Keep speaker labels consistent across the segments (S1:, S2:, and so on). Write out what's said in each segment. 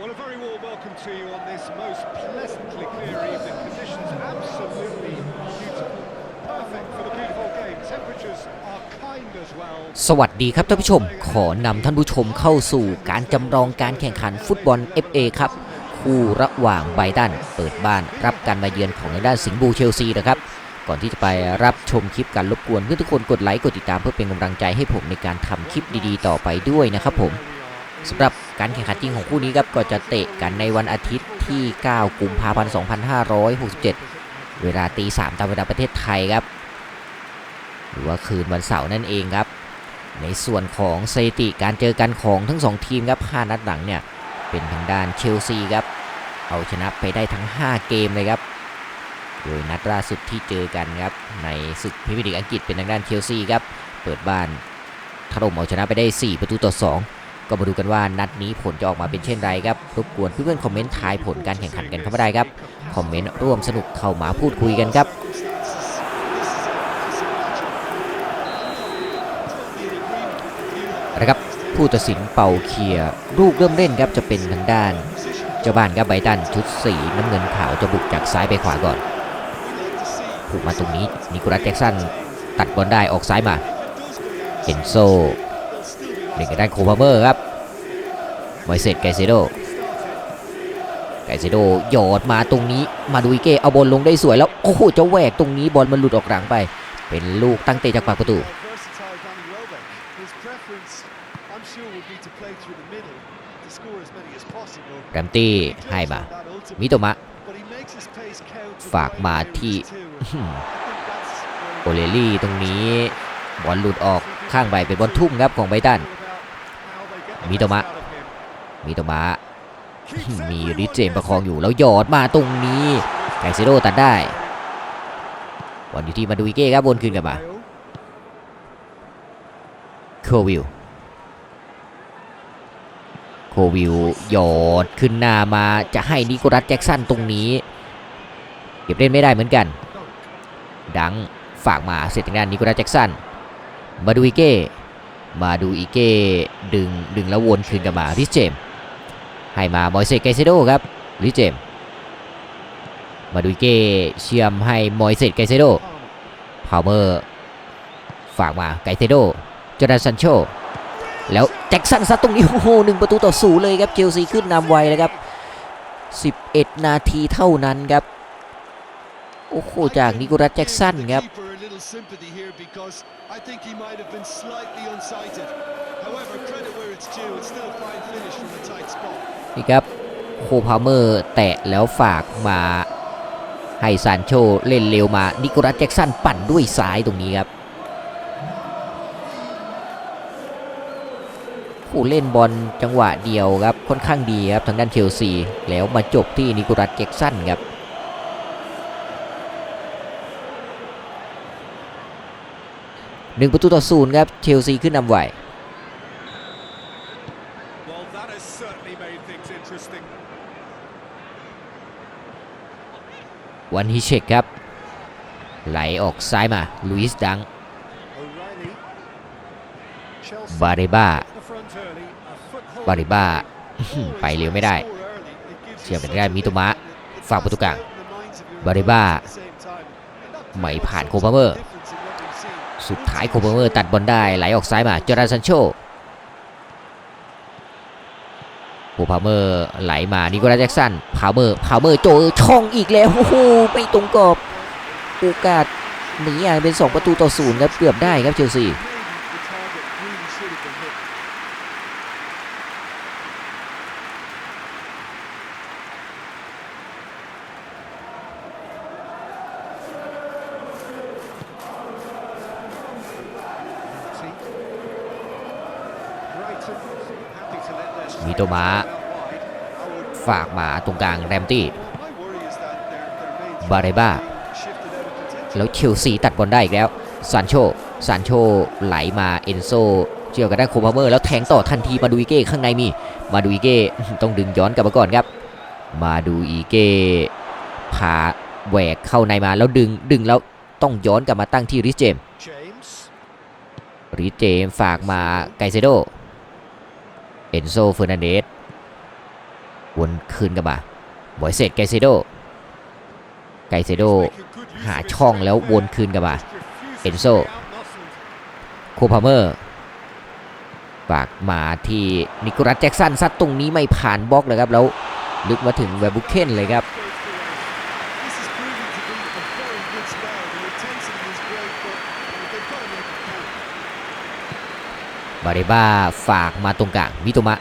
S1: Well, a very warm welcome to you on this most pleasantly clear evening. Conditions absolutely beautiful. Perfect for the beautiful game. Temperatures are kind as well.
S2: สวัสดีครับท่านผู้ชม ขอนำท่านผู้ชมเข้าสู่การจำลองการแข่งขันฟุตบอล FA ครับ คู่ระหว่างไบรตันเปิดบ้านรับการมาเยือนของทางด้านสิงห์บูเชลซีนะครับ ก่อนที่จะไปรับชมคลิปการรบกวนเพื่อนทุกคนกดไลค์กดติดตามเพื่อเป็นกำลังใจให้ผมในการทำคลิปดีๆ ต่อไปด้วยนะครับผม สำหรับการแข่งขันจริงของคู่นี้ครับก็จะเตะกันในวันอาทิตย์ที่ 9 กุมภาพันธ์ 2567 เวลาตี3ตามเวลาประเทศไทยครับ หรือว่าคืนวันเสาร์นั่นเองครับ ในส่วนของสถิติการเจอกันของทั้ง 2 ทีมครับ 5 นัดหลังเนี่ยเป็นทางด้านเชลซีครับ เอาชนะไปได้ทั้ง 5 เกมเลยครับ โดยนัดล่าสุดที่เจอกันครับ ในศึกพรีเมียร์ลีกอังกฤษเป็นทางด้านเชลซีครับ เปิดบ้านถล่มเอาชนะไปได้ 4 ประตูต่อ 2 ก็มาดูกันว่านัดนี้ผลจะออกมาเป็นเช่นไรครับรบกวนเพื่อนๆคอมเมนต์ทายผลการแข่งขันกันเข้ามาได้ครับคอมเมนต์ร่วมสนุกเข้ามาพูดคุยกันครับนะครับผู้ตัดสินเป่าเคลียร์ลูกเริ่มเล่นครับจะเป็นทางด้านเจ้าบ้านครับไบตันชุดสีน้ำเงินขาวจะบุกจากซ้ายไปขวาก่อนผูกมาตรงนี้นิโคลัสแจ็กสันตัดบอลได้ออกซ้ายมาเอนโซ เล่นกับด้านโคพาเมอร์ครับไมเซตไกเซโดไกเซโดหยอดมาตรงนี้มาดูอิเกเอาบอลลงได้สวยแล้วโอ้โหจะแหวกตรงนี้บอลมันหลุดออกหลังไป เป็นลูกตั้งเตะจากปากประตู
S1: Versatile Danny Welbeck. His preference, I'm sure, would be to play through the middle to score as many as possible.
S2: แรมตี้ให้มา มิโตมะ ฝากมาที่โอเลลี่ตรงนี้ บอลหลุดออกข้างใบเป็นบอลทุ่มครับของไบตัน มิโตมะ
S1: best out of him.
S2: มิโตมะ
S1: Keeps it
S2: มี
S1: with
S2: ริเจม
S1: Rodriguez.
S2: ประคองอยู่แล้วหยอดมาตรงนี้ไกเซโดตัดได้บอลอยู่ที่มาดูอิเก้ครับวนคืนกลับมา
S1: Bale.
S2: โควิลโควิลหยอดขึ้นหน้ามาจะให้นิโคลัสแจ็กสันตรงนี้ เก็บเล่นไม่ได้เหมือนกัน ดังฝากมาเสร็จทางด้านนิโคลัสแจ็กสันมาดูอิเก้ มาดูอิเก้ดึงดึงแล้ววนคืนกลับมาริเจม ให้มาบอยเซตไกเซโดครับริเจม มาดูอิเก้เชื่อมให้มอยเซตไกเซโดพาวเมอร์ฝากมาไกเซโดจอร์แดนซันโชแล้วแจ็คสันซัดตรงนี้โอ้โหหนึ่งประตูต่อศูนย์เลยครับเชลซีขึ้นนำไวเลยครับ 11 นาทีเท่านั้นครับ โอ้โหจากนิโคลัสแจ็คสันครับ
S1: little sympathy here because I think he might have been slightly unsighted. However, credit where it's due, it's still a fine finish from a tight spot.
S2: นี่ครับโคพาเมอร์แตะแล้วฝากมาให้ซานโชเล่นเร็วมานิโคลัสแจ็คสันปั่นด้วยซ้ายตรงนี้ครับผู้เล่นบอลจังหวะเดียวครับค่อนข้างดีครับทางด้านเชลซีแล้วมาจบที่นิโคลัสแจ็คสันครับ หนึ่งประตูต่อศูนย์ครับเชลซีขึ้นนำไหว
S1: Well, that has certainly made things interesting.
S2: วันฮิเชกครับ ไหลออกซ้ายมาลุยส์ดัง
S1: O'Reilly. Chelsea
S2: บาเรบ้า
S1: the front early. A foothold
S2: บาเรบ้า
S1: Always
S2: ไปเร็วไม่ได้
S1: score early. It gives
S2: เชื่อ
S1: you
S2: เป็นได้
S1: something
S2: มิโตมะ
S1: and it
S2: ฝากประตูกลาง
S1: sets the minds of your
S2: บาเรบ้า
S1: opponents at the same time. And that
S2: ไม่
S1: very much
S2: ผ่าน
S1: shows
S2: โคพาเมอร์ สุดท้ายโคเบอร์ตัดบอลได้ไหลออกซ้ายมาจอร์แดนซันโชโคพาเมอร์ไหลมานิโคลัสแจ็กสันพาวเมอร์พาวเมอร์โจช่องอีกแล้วโอ้โหไม่ตรงกรอบโอกาสหนีอะเป็น 2 ประตูต่อศูนย์ครับเกือบได้ครับเชลซี มิโตมะฝากมาตรงกลางแรมตี้ บาเรบ้า แล้วเชลซีตัดบอลได้อีกแล้วซานโชซานโชไหลมาเอนโซเชื่อกันได้โคพาเมอร์แล้วแทงต่อทันทีมาดูอีเก้ข้างในมี มาดูอีเก้ต้องดึงย้อนกลับมาก่อนครับ มาดูอีเก้พาแหวกเข้าในมาแล้วดึงดึงแล้วต้องย้อนกลับมาตั้งที่ริสเจมส์ริสเจมส์ฝากมาไกเซโด เอนโซเฟอร์นันเดสวนคืนกลับมาบอยเซตไกเซโดไกเซโดหาช่องแล้ววนคืนกลับมาเอนโซโคพาเมอร์ฝากมาที่นิโคลัสแจ็กสันซัดตรงนี้ไม่ผ่านบล็อกเลยครับแล้วลึกมาถึงแวร์บุเคนเลยครับ บาเรบ้าฝากมาตรงกลางมิโตมะ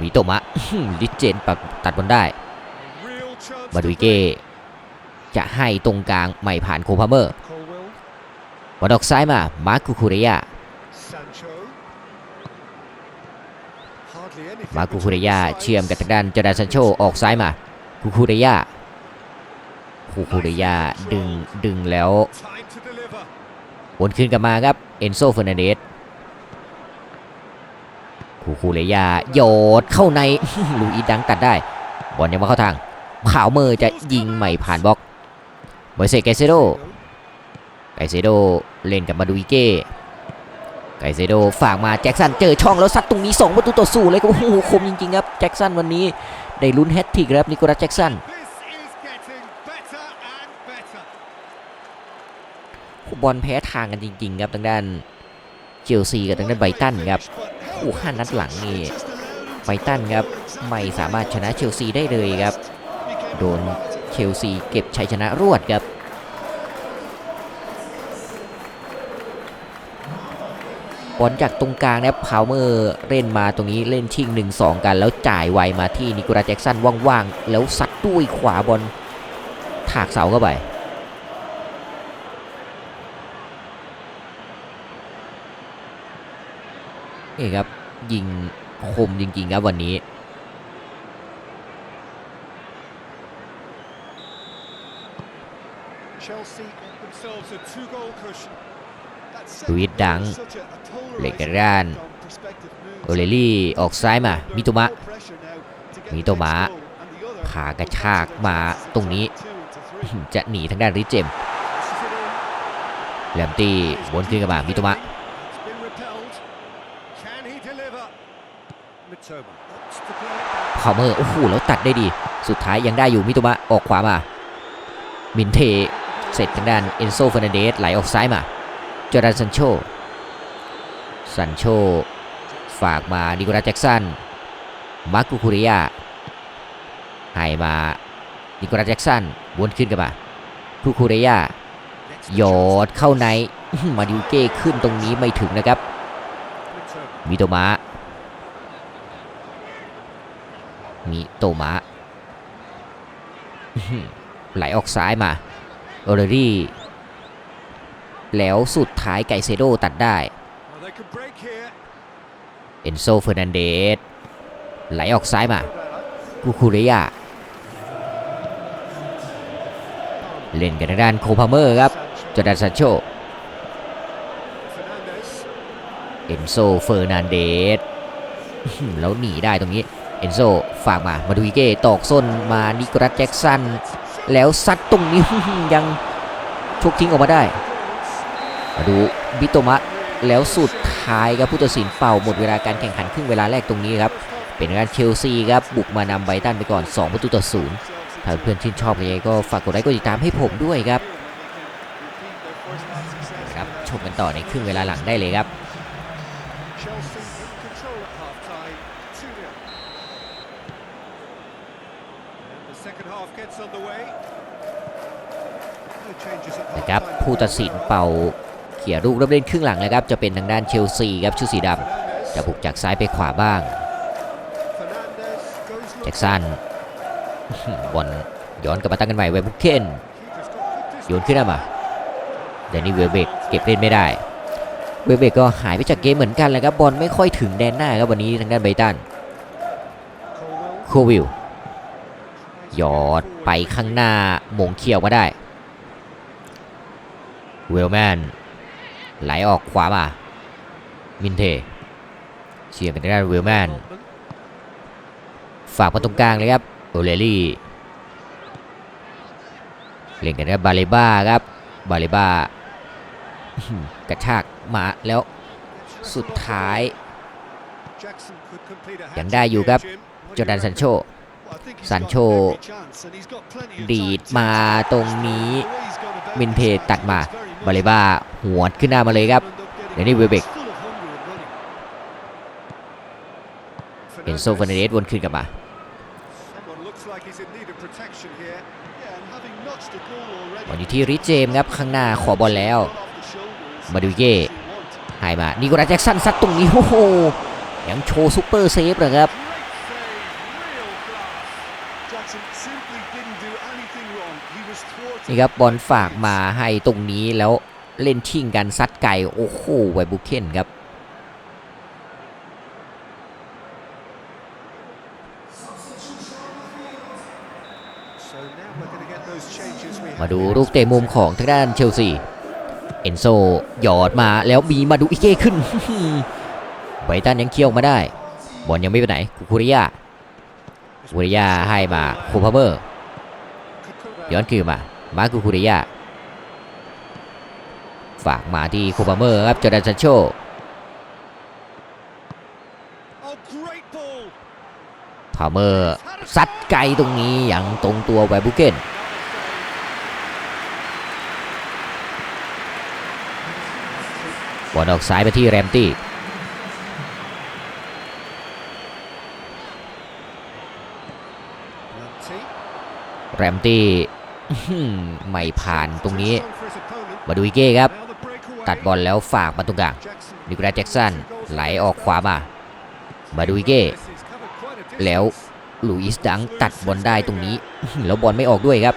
S2: มิโตมะลิเจนปัดตัดบอลได้มาดูอิเก้จะให้ตรงกลางไม่ผ่านโคพาเมอร์
S1: Colwell,
S2: วันออกซ้ายมามาร์คูคูเรียมาคูคูเรียเชื่อมกับทางด้านจอร์แดนซันโชออกซ้ายมาคูคูเรียคูคูเรียดึงดึงแล้ว วนคืนกลับมาครับเอนโซเฟอร์นันเดสคูคูเรียโยดเข้าในลูอีดังตัดได้ บอลยังมาเข้าทางขาวเมอร์จะยิงใหม่ผ่านบล็อกบอยเซไกเซโดไกเซโดเล่นกับมาดูอิเก้ไกเซโดฝากมาแจ็คสันเจอช่องแล้วซัดตรงนี้2ประตูต่อศูนย์เลยครับโอ้โหคมจริงๆครับแจ็คสันวันนี้ได้ลุ้นแฮตทริกครับนิโคลัสแจ็คสัน บอลแพ้ทางกันจริง ๆ ครับทางด้านเชลซีกับทางด้านไบตันครับโอ้ห้านัดหลังนี่ไบตันครับไม่สามารถชนะเชลซีได้เลยครับ โดนเชลซีเก็บชัยชนะรวดครับบอลจากตรงกลางนะพาวเมอร์เล่นมาตรงนี้เล่นชิง 1-2 กัน แล้วจ่ายไวมาที่นิโคลัสแจ็กสันว่างๆ แล้วซัดด้วยขวาบอลถากเสาเข้าไป นี่ครับ ยิงคมจริง ๆ ครับวันนี้
S1: Chelsea got themselves a two-goal cushion.
S2: ลุยส์ดังเหล็กกระด้านโอเลลี่ออกซ้ายมา มิโตมะ มิโตมะพากระชากมาตรงนี้ จะหนีทางด้านริเจมส์แลมตี้วนขึ้นกับมามิโตมะ
S1: It's been repelled. Can he deliver? Mitoma opts to play it back.
S2: พาวเมอร์โอ้โหแล้วตัดได้ดี สุดท้ายยังได้อยู่มิโตมะออกขวามามินเทเสร็จทางด้านเอนโซเฟอร์นันเดสไหลออกซ้ายมาจอร์แดนซันโชซันโชฝากมานิโคลัสแจ็กสันมาร์คูคูริยาให้มานิโคลัสแจ็กสันวนขึ้นกับมาคูคูริยาหยอดเข้าในมาดิวเก้ขึ้นตรงนี้ไม่ถึงนะครับมิโตมะ มิ โตมะอื้อหือไหลออกซ้ายมาโอเรรี่ แล้วสุดท้ายไกเซโดตัดได้เอนโซเฟอร์นันเดสไหลออกซ้ายมากูคูเรียเล่นกันทางด้านโคพาเมอร์ครับจอร์แดนซันโชเอนโซเฟอร์นันเดสแล้วหนีได้ตรงนี้ อนโซฝากมา มาดูอิเก้ตอกส้นมานิโคลัสแจ็กสัน แล้วซัดตรงนี้ยังชกทิ้งออกมาได้ มาดูบิโตมะ แล้วสุดท้ายครับผู้ตัดสินเป่าหมดเวลาการแข่งขันครึ่งเวลาแรกตรงนี้ครับ เป็นการเชลซีครับบุกมานำไบตันไปก่อน 2 ประตูต่อศูนย์ถ้าเพื่อนชื่นชอบยังไงก็ฝากกดไลค์กดติดตามให้ผมด้วยครับครับชมกันต่อในครึ่งเวลาหลังได้เลยครับ ผู้ตัดสินเป่าเขี่ยลูกเริ่มเล่นครึ่งหลังแล้วครับจะเป็นทางด้านเชลซีครับชุดสีดำจะบุกจากซ้ายไปขวาบ้างแจ็คสันบอลย้อนกลับมาตั้งกันใหม่เวบุกเคนโยนขึ้นมาเดนนี่เวลเบกเก็บเล่นไม่ได้เวลเบกก็หายไปจากเกมเหมือนกันเลยครับบอลไม่ค่อยถึงแดนหน้าครับวันนี้ทางด้านไบตันโควิลยอดไปข้างหน้าหมงเขียวมาได้ เวลแมนไหลออกขวามา มินเทเชียร์เป็นด้านเวลแมนฝากมาตรงกลางเลยครับโอเลรี่เล่นกันกับบาเลบ้าครับบาเลบ้ากระชากมาแล้วสุดท้าย ยังได้อยู่ครับ
S1: โจ
S2: อร์แดนซันโช
S3: ซันโช
S2: ดีดมาตรงนี้มินเทตัดมา บาเลบ้าหัวดขึ้นหน้ามาเลยครับเดนนี่เวเบกเอนโซฟานเดสวนขึ้นกลับมาบอลอยู่ที่ริเจมครับข้างหน้าขอบอลแล้ว มาดูเย่หามานิโคลัสแจ็กสันซัดตรงนี้โอ้โหยังโชว์ซูเปอร์เซฟเลยครับ นี่ครับบอลฝากมาให้ตรงนี้แล้วเล่นชิงกันซัดไก่โอ้โหไวบุเคนครับมาดูลูกเตะมุมของทางด้านเชลซี เอนโซหยอดมาแล้วมีมาดูอิเก้ขึ้นไบตันยังเคี่ยวมาได้ บอลยังไม่ไปไหนคูคูริยาคูคูริยาให้มาโคพาเมอร์ ย้อนคืนมา มาคูคูริยาฝากมาที่โคพาเมอร์ครับจอร์แดนซันโช
S3: Oh, great ball.
S2: พาเมอร์ซัดไกลตรงนี้อย่างตรงตัวไวบุเกนบอลออกซ้ายไปที่แรมตี้
S1: Lamptey.
S2: แรมตี้อื้อหือ ไม่ผ่านตรงนี้
S1: Strong for his opponent.
S2: มาดูอีเก้ครับ
S1: Now the breakaway.
S2: ตัดบอลแล้วฝากมาตรงกลาง
S1: Jackson.
S2: นิโคลัสแจ็กสันไหลออกขวามา มาดูอีเก้
S1: This has covered quite a distance.
S2: แล้วลุยส์ดังตัดบอลได้ตรงนี้อื้อหือแล้วบอลไม่ออกด้วยครับ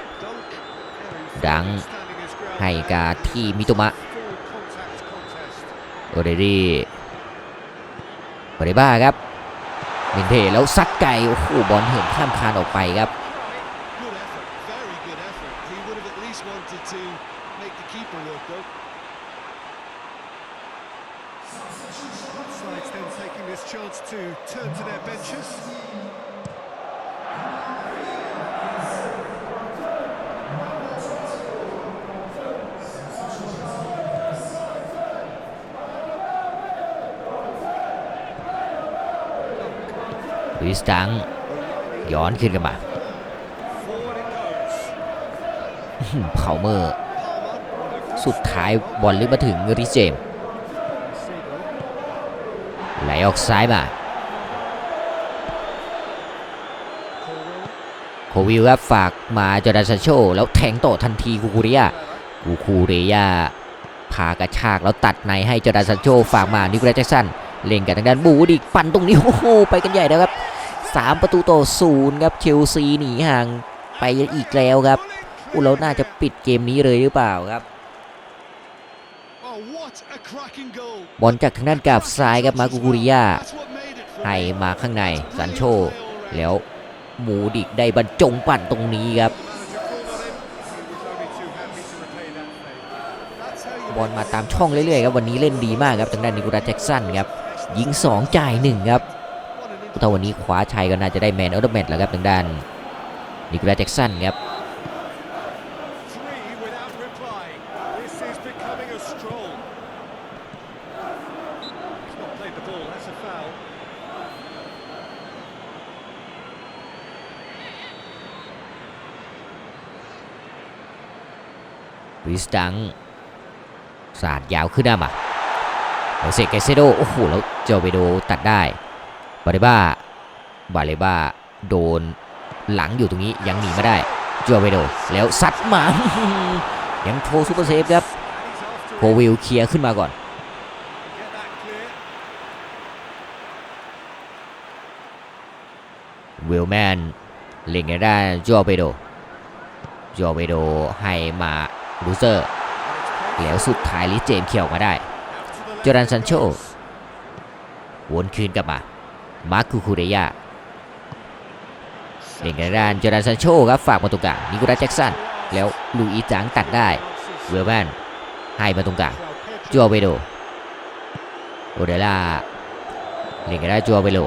S1: Dunk.
S2: ดัง
S1: Standing his ground.
S2: ให้กาที่มิโตมะ
S1: Full contact contest.
S2: โอเดรี่โอเดบ้าครับเมนเพแล้วซัดไก่โอ้โหบอลเหินข้ามคานออกไปครับ
S3: to make the keeper work though.
S1: Sides then taking this chance to turn to their benches.
S2: l ลุยส์ดังย้อนขึ้นกันมา เผาเมอร์ สุดท้ายบอลลึกมาถึงริเจม ไหลออกซ้ายมาโควิลครับฝากมาจอร์แดนซานโช แล้วแทงต่อทันทีคูคูเรียคูคูเรียพากระชากแล้วตัดในให้จอร์แดนซานโช ฝากมานิโคลัสแจ็กสันเล่นกันทางด้านบูดิปั่นตรงนี้โอ้โหไปกันใหญ่แล้วครับสามประตูต่อศูนย์ครับเชลซีหนีห่างไปอีกแล้วครับ อุยแล้วน่าจะปิดเกมนี้เลยหรือเปล่าครับ บอลจากทางด้านกาบซ้ายครับมาคูคูริยาให้มาข้างในซันโช แล้วหมูดิกได้บรรจงปั่นตรงนี้ครับ บอลมาตามช่องเรื่อยๆครับวันนี้เล่นดีมากครับทางด้านนิโคลัสแจ็กสันครับยิง 2 จ่าย 1 ครับถ้าวันนี้คว้าชัยก็น่าจะได้แมนออฟเดอะแมตช์แล้วครับทางด้านนิโคลัสแจ็กสันครับ
S1: played the ball, that's a foul.
S2: วิสดังสาดยาวขึ้นหน้ามาโอเซเกเซโดโอ้โหแล้วเจอไปโดตัดได้บาเลบ้าบาเลบ้าโดนหลังอยู่ตรงนี้ยังหนีมาได้เจอไปโดแล้วซัดมา ยังโชว์ซูเปอร์เซฟครับโควิลเคลียร์ขึ้นมาก่อน วิลแมนเล่นกันได้านจอเปโดจอเปโดให้มาลูเซอร์ แล้วสุดท้ายลิเจมเขี่ยวมาได้จอรันซันโชวนคืนกลับมา มาร์คูคูเรยาเล่นกันด้านจอรันซันโชครับฝากมาตรงกลางนิโคลัสแจ็กสันแล้วลูอีจังตัดได้เวลแมนให้มาตรงกลาง
S1: Well,
S2: จอเปโดโอเดล่าเล่นกันได้จอเปโด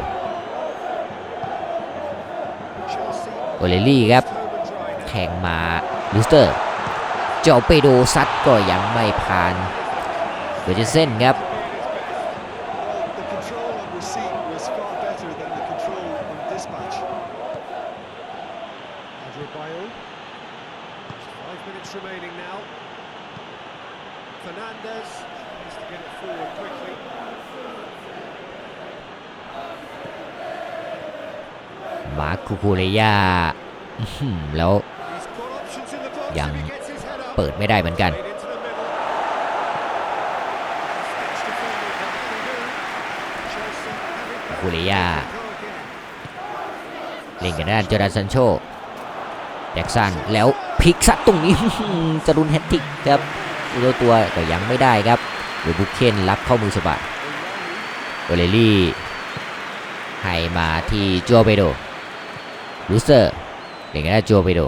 S2: โอเลลี่ครับ
S1: home and dry now.
S2: แทงมาลูสเตอร์ เจาเปโดซัดก็ยังไม่ผ่านเวอร์เจนเซนครับ
S3: Well, the control on receipt was far better than the control on dispatch. Adebayo. Just five minutes remaining now. Fernandez.
S1: Needs to get it forward quickly.
S2: มาร์คคูคูเรยาอื้อหือ แล้ว
S1: He's got options in the box if
S2: Yang
S1: he gets his head up.
S2: เปิดไม่ได้เหมือนกันคูเรยาเล่นกันด้านจอร์แดนซันโชแจ็กสันแล้วพลิกซัดตรงนี้จรุนแฮตติกครับตัวตัวก็ยังไม่ได้ครับเดยวบุกเคนรับเข้ามือสะบัดโอเลลี่ให้มาที่จัวเปโดลูเซอร์ เด็กนด้าจัวไปโด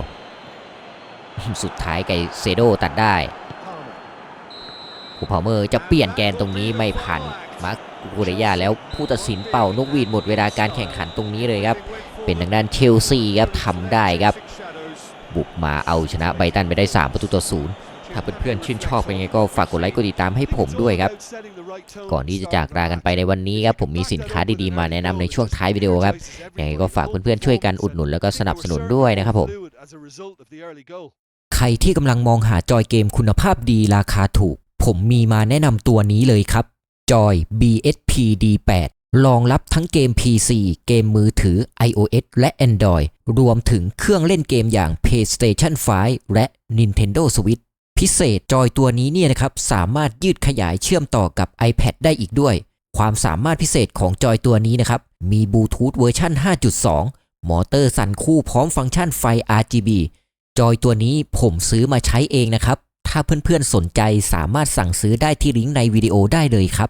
S2: สุดท้ายไกเซโดตัดได้
S1: Palmer.
S2: คูพาเมอร์จะเปลี่ยนแกนตรงนี้ไม่ผ่านมาร์คกูเรยาแล้วผู้ตัดสินเป่านกหวีดหมดเวลาการแข่งขันตรงนี้เลยครับ เป็นทางด้านเชลซีครับทำได้ครับ บุกมาเอาชนะไบตันไปได้ 3 ประตูต่อศูนย์ ถ้าเพื่อนๆชื่นชอบเป็นไงก็ฝากกดไลค์กดติดตามให้ผมด้วยครับ ก่อนที่จะจากลากันไปในวันนี้ครับผมมีสินค้าดีๆมาแนะนำในช่วงท้ายวิดีโอครับยังไงก็ฝากเพื่อนๆช่วยกันอุดหนุนแล้วก็สนับสนุนด้วยนะครับผมใครที่กำลังมองหาจอยเกมคุณภาพดีราคาถูก ผมมีมาแนะนำตัวนี้เลยครับจอย BSP D8 รองรับทั้งเกม PC เกมมือถือ iOS และ Android รวมถึงเครื่องเล่นเกมอย่าง PlayStation 5 และ Nintendo Switch พิเศษจอยตัวนี้เนี่ยนะครับสามารถยืดขยายเชื่อมต่อกับ iPad ได้อีกด้วย ความสามารถพิเศษของจอยตัวนี้นะครับ มีบลูทูธเวอร์ชัน5.2 มอเตอร์สั่นคู่พร้อมฟังก์ชันไฟ RGB จอยตัวนี้ผมซื้อมาใช้เองนะครับ ถ้าเพื่อนๆสนใจสามารถสั่งซื้อได้ที่ลิงก์ในวิดีโอได้เลยครับ